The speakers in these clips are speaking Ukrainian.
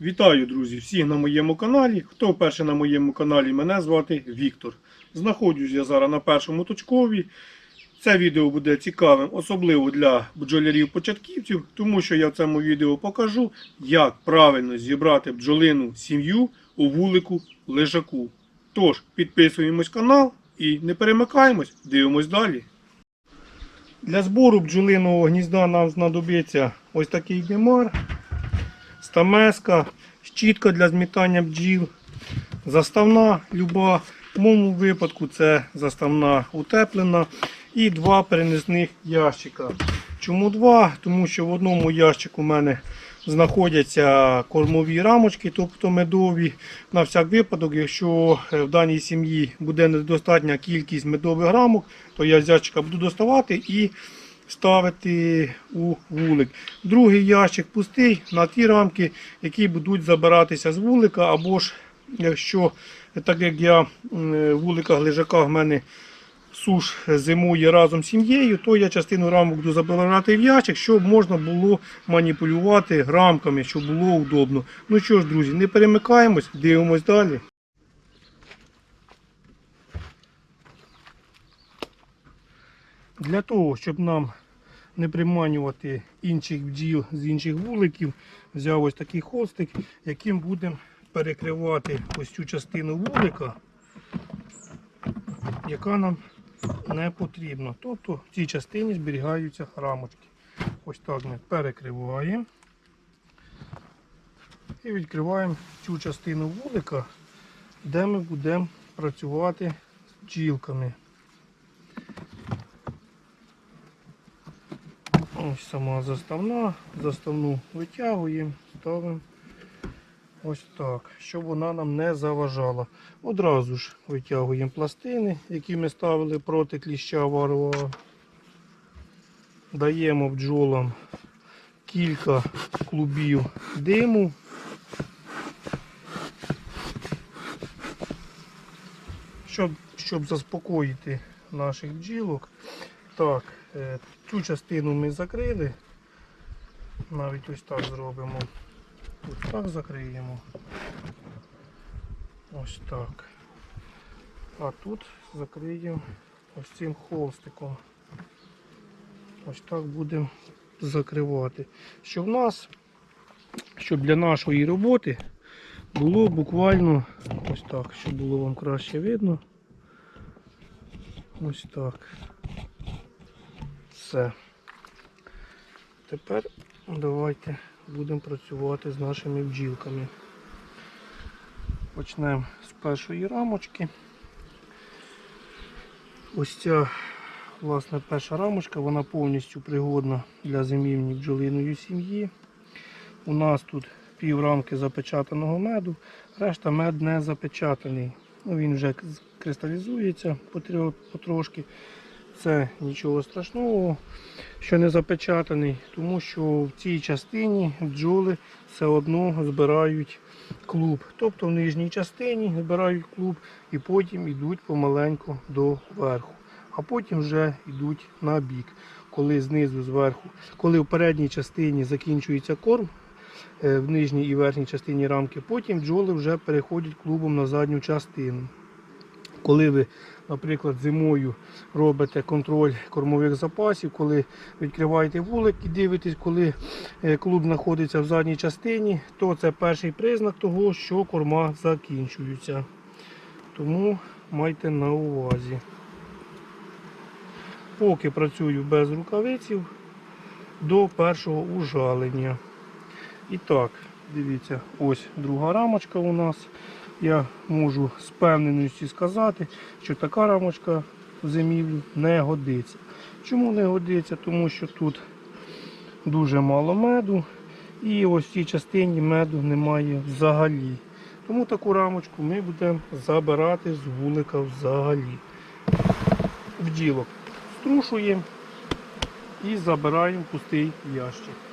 Вітаю, друзі, всіх на моєму каналі. Хто вперше на моєму каналі, мене звати Віктор. Знаходжусь я зараз на першому точкові. Це відео буде цікавим, особливо для бджолярів-початківців, тому що я в цьому відео покажу, як правильно зібрати бджолину сім'ю у вулику лежаку. Тож, підписуємось канал і не перемикаємось, дивимось далі. Для збору бджолиного гнізда нам знадобиться ось такий гемар, стамеска, щітка для змітання бджіл, заставна люба. В моєму випадку це заставна утеплена і два перенесних ящика. Чому два? Тому що в одному ящику у мене знаходяться кормові рамочки, тобто медові. На всяк випадок, якщо е, в даній сім'ї буде недостатня кількість медових рамок, то я з ящика буду доставати і ставити у вулик. Другий ящик пустий на ті рамки, які будуть забиратися з вулика, або ж якщо, так як я м, в вуликах лежаках в мене суш зимує разом з сім'єю, то я частину рамок буду забирати в ящик, щоб можна було маніпулювати рамками, щоб було удобно. Ну що ж, друзі, не перемикаємось, дивимось далі. Для того, щоб нам не приманювати інших бджіл з інших вуликів, взяв ось такий хвостик, яким будемо перекривати ось цю частину вулика, яка нам не потрібна. Тобто в цій частині зберігаються рамочки. Ось так ми перекриваємо і відкриваємо цю частину вулика, де ми будемо працювати з бджілками. Ось сама заставна, заставну витягуємо, ставимо ось так, щоб вона нам не заважала. Одразу ж витягуємо пластини, які ми ставили проти кліща варвара. Даємо бджолам кілька клубів диму. Щоб, щоб заспокоїти наших бджілок. Так, е, цю частину ми закрили. Навіть ось так зробимо. Ось так закриємо. Ось так. А тут закриємо ось цим холстиком. Ось так будемо закривати. Щоб нас, щоб для нашої роботи було буквально ось так, щоб було вам краще видно. Ось так. Все. Тепер давайте будемо працювати з нашими бджілками. Почнемо з першої рамочки. Ось ця власне перша рамочка, вона повністю пригодна для зимівні бджолиної сім'ї. У нас тут пів рамки запечатаного меду, решта мед не запечатаний. Ну, Він вже кристалізується потрошки. Це нічого страшного, що не запечатаний, тому що в цій частині бджоли все одно збирають клуб. Тобто в нижній частині збирають клуб і потім йдуть помаленьку до верху. А потім вже йдуть на бік. Коли знизу, зверху, коли в передній частині закінчується корм, е, в нижній і верхній частині рамки, потім бджоли вже переходять клубом на задню частину. Коли ви, наприклад, зимою робите контроль кормових запасів, коли відкриваєте вулик і дивитесь, коли е, клуб знаходиться в задній частині, то це перший признак того, що корма закінчуються. Тому майте на увазі. Поки працюю без рукавиців до першого ужалення. І так, дивіться, ось друга рамочка у нас. Я можу з певненістю сказати, що така рамочка в зимівлю не годиться. Чому не годиться? Тому що тут дуже мало меду і ось в цій частині меду немає взагалі. Тому таку рамочку ми будемо забирати з вулика взагалі. Бджілок струшуємо і забираємо пустий ящик.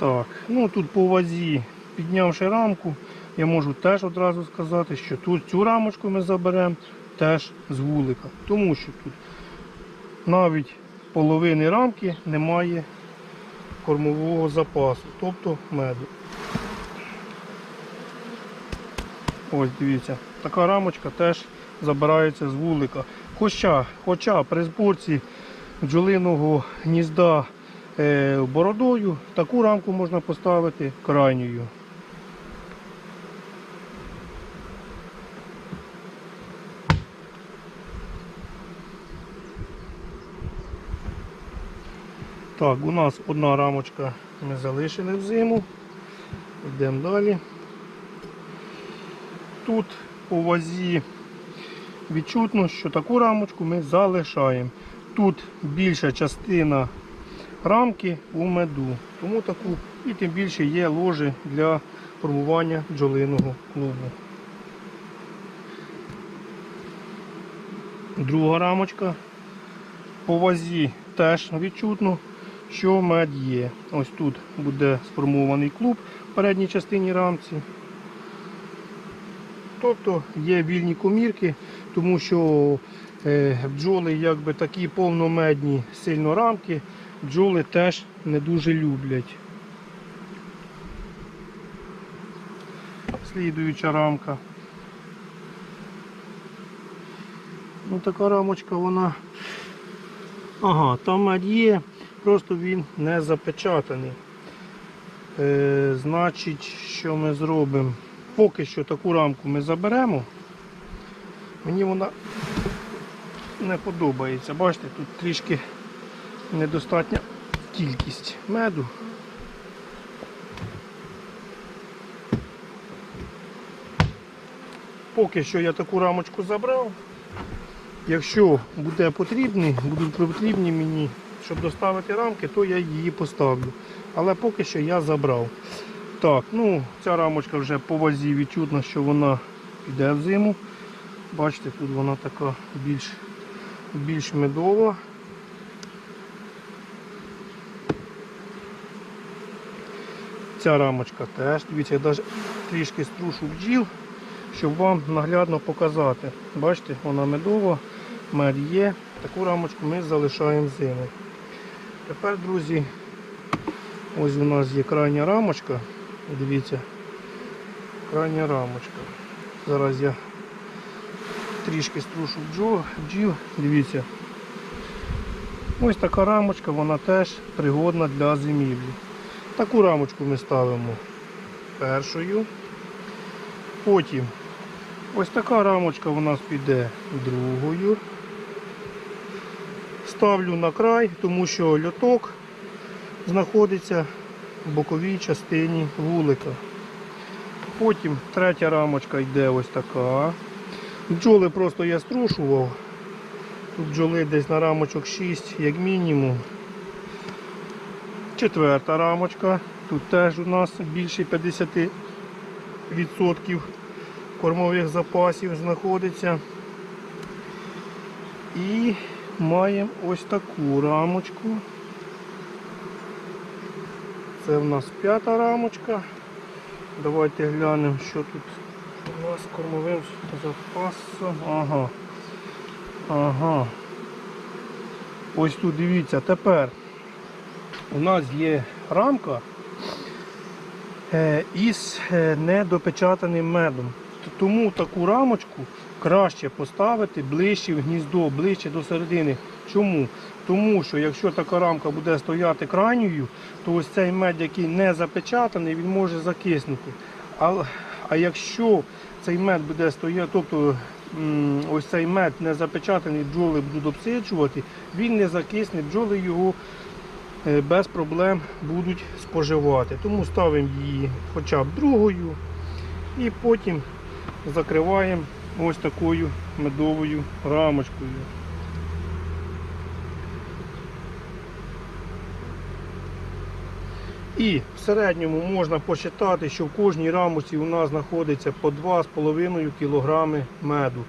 Так, ну тут по вазі, піднявши рамку, я можу теж одразу сказати, що тут цю рамочку ми заберемо теж з вулика. Тому що тут навіть половини рамки немає кормового запасу, тобто меду. Ось дивіться, така рамочка теж забирається з вулика. Хоча, хоча при зборці бджолиного гнізда бородою таку рамку можна поставити крайньою. Так, у нас одна рамочка ми залишили в зиму. Йдемо далі. Тут по вазі відчутно, що таку рамочку ми залишаємо. Тут більша частина рамки у меду, тому таку і тим більше є ложі для формування бджолиного клубу. Друга рамочка. По вазі теж відчутно, що мед є. Ось тут буде сформований клуб в передній частині рамці. Тобто є вільні комірки, тому що е, бджоли якби такі повномедні сильно рамки, бджоли теж не дуже люблять. Слідуюча рамка. Ну така рамочка вона. Ага, там є, просто він не запечатаний. Е, значить, що ми зробимо? Поки що таку рамку ми заберемо. Мені вона не подобається. Бачите, тут трішки недостатня кількість меду. Поки що я таку рамочку забрав. Якщо буде потрібні, будуть потрібні мені, щоб доставити рамки, то я її поставлю. Але поки що я забрав. Так, ну ця рамочка вже по вазі відчутно, що вона піде в зиму. Бачите, тут вона така більш, більш медова. Ця рамочка теж, дивіться, я навіть трішки струшу бджіл, щоб вам наглядно показати. Бачите, вона медова, мед є. Таку рамочку ми залишаємо зиму. Тепер, друзі, ось у нас є крайня рамочка. Дивіться, крайня рамочка. Зараз я трішки струшу бджол, бджіл. Дивіться. Ось така рамочка, вона теж пригодна для зимівлі. Таку рамочку ми ставимо першою. Потім ось така рамочка у нас піде другою. Ставлю на край, тому що льоток знаходиться в боковій частині вулика. Потім третя рамочка йде ось така. Бджоли просто я струшував. Тут бджоли десь на рамочок 6, як мінімум. Четверта рамочка. Тут теж у нас більше 50% кормових запасів знаходиться. І маємо ось таку рамочку. Це в нас п'ята рамочка. Давайте глянемо, що тут у нас кормовим запасом. Ага. Ага. Ось тут дивіться, тепер у нас є рамка е, із е, недопечатаним медом. Тому таку рамочку краще поставити ближче в гніздо, ближче до середини. Чому? Тому що якщо така рамка буде стояти крайньою, то ось цей мед, який не запечатаний, він може закиснути. А, а якщо цей мед буде стояти, тобто ось цей мед не запечатаний, бджоли будуть обсиджувати, він не закисне, бджоли його без проблем будуть споживати. Тому ставимо її хоча б другою і потім закриваємо ось такою медовою рамочкою. І в середньому можна посчитати, що в кожній рамочці у нас знаходиться по 2,5 кг меду.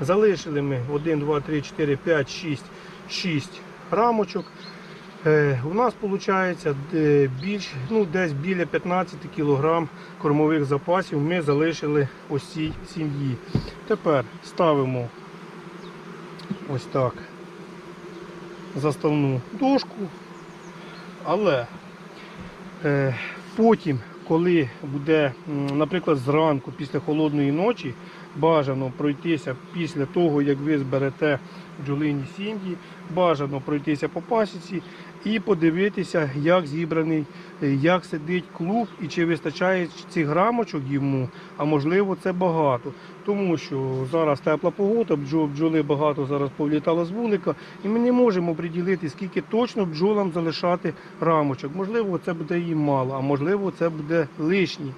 Залишили ми 1, 2, 3, 4, 5, 6, 6 рамочок. Е, у нас виходить більш, ну, десь біля 15 кг кормових запасів ми залишили ось сім'ї. Тепер ставимо ось так заставну дошку. Але е, потім, коли буде, наприклад, зранку після холодної ночі, бажано пройтися після того, як ви зберете бджолині сім'ї, бажано пройтися по пасіці і подивитися, як зібраний, е, як сидить клуб і чи вистачає цих грамочок йому, а можливо це багато. Тому що зараз тепла погода, бджоли багато зараз повлітало з вулика, і ми не можемо приділити, скільки точно бджолам залишати рамочок. Можливо, це буде їм мало, а можливо, це буде лишні.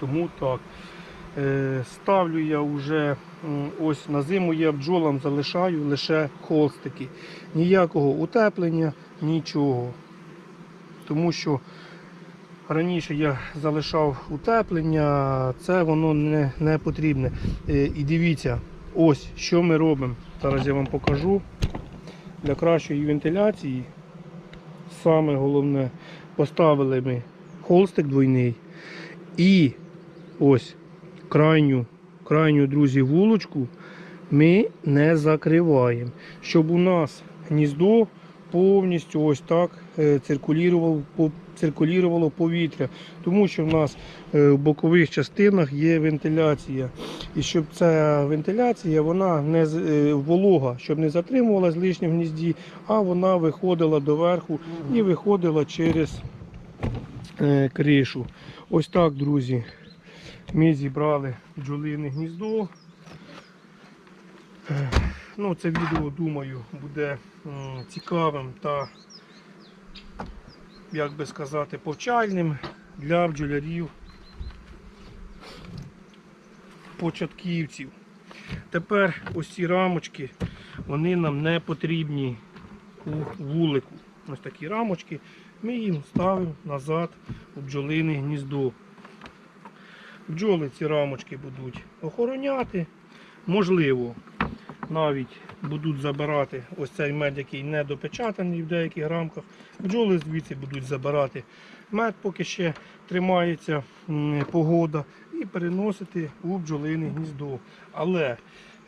Тому так. Е, Ставлю я вже ось на зиму я бджолам залишаю лише холстики. Ніякого утеплення, нічого. Тому що раніше я залишав утеплення, це воно не, не потрібне. Е, І дивіться, ось що ми робимо. Зараз я вам покажу. Для кращої вентиляції саме головне поставили ми холстик двойний і ось крайню, крайню, друзі, вулочку ми не закриваємо, щоб у нас гніздо повністю ось так е, циркулювало, циркулювало повітря, тому що в нас е, в бокових частинах є вентиляція. І щоб ця вентиляція, вона не е, волога, щоб не затримувалась лишнім в гнізді, а вона виходила доверху і виходила через кришу. Ось так, друзі. Ми зібрали бджолине гніздо. Ну, це відео, думаю, буде цікавим та, як би сказати, повчальним для бджолярів початківців. Тепер ось ці рамочки, вони нам не потрібні у вулику. Ось такі рамочки. Ми їм ставимо назад у бджолине гніздо. Бджоли ці рамочки будуть охороняти. Можливо, навіть будуть забирати ось цей мед, який не допечатаний в деяких рамках. Бджоли звідси будуть забирати мед, поки ще тримається погода, і переносити у бджолине гніздо. Але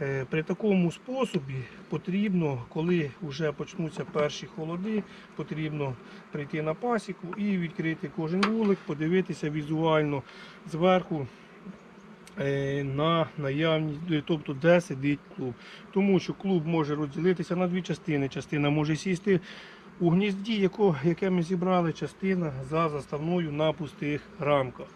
е, при такому способі потрібно, коли вже почнуться перші холоди, потрібно прийти на пасіку і відкрити кожен вулик, подивитися візуально зверху на наявність, е, тобто де сидить клуб. Тому що клуб може розділитися на дві частини. Частина може сісти у гнізді, яке ми зібрали, частина за заставною на пустих рамках.